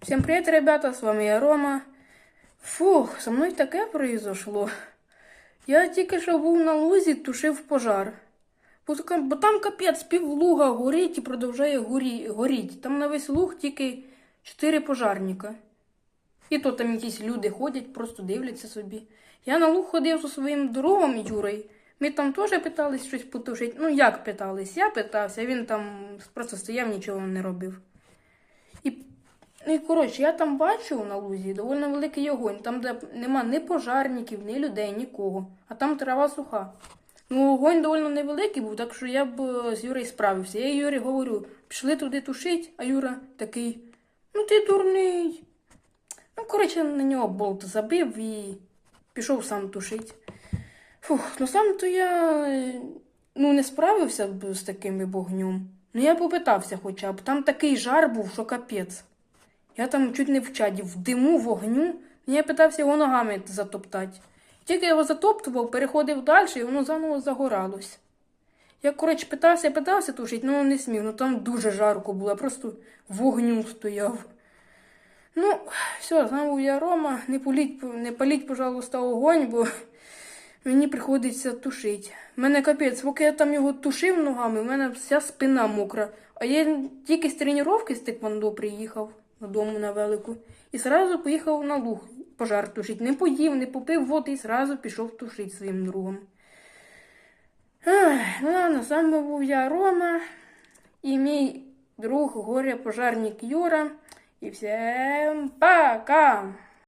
Всем привет, ребята, с вами я Рома. Фух, со мною таке произошло. Я тільки що був на лузі, тушив пожар. Бо, там капець, пів луга горить і продовжує горі, горіть. Там на весь луг тільки чотири пожарника. І то там якісь люди ходять, просто дивляться собі. Я на луг ходив зі своїм другом Юрою. Ми там теж питались щось потушити. Ну, як питались? Я питався, він там просто стояв, нічого не робив. І, ну, і коротше, я там бачу на лузі доволі великий огонь, там, де нема ні пожарників, ні людей, нікого, а там трава суха. Ну, огонь доволі невеликий був, так що я б е, з Юрою справився. Я Юрі говорю, пішли туди тушить, а Юра такий, ну ти дурний. Ну, коротше, на нього болт забив і пішов сам тушить. Фух, ну сам то я е, ну, не справився б з таким вогнем. Ну я попитався хоча б. Там такий жар був, що капець. Я там чуть не в чаді, в диму, вогню. Я питався його ногами затоптати. Тільки його затоптував, переходив далі, і воно заново загоралось. Я, коротше, питався, питався тушити, ну не смів, ну там дуже жарко було, просто вогню стояв. Ну, все, з вами був я Рома. Не паліть, не паліть, пожалуйста, огонь, бо мені приходиться тушити. У мене капець, поки я там його тушив ногами, в мене вся спина мокра. А я тільки з тренування з Теквондо приїхав додому на велику. І сразу поїхав на луг пожар тушить. Не поїв, не попив води і сразу пішов тушить своїм другом. Ах, ну ладно, сам був я Рома і мій друг горе пожарник Юра. І всім пока!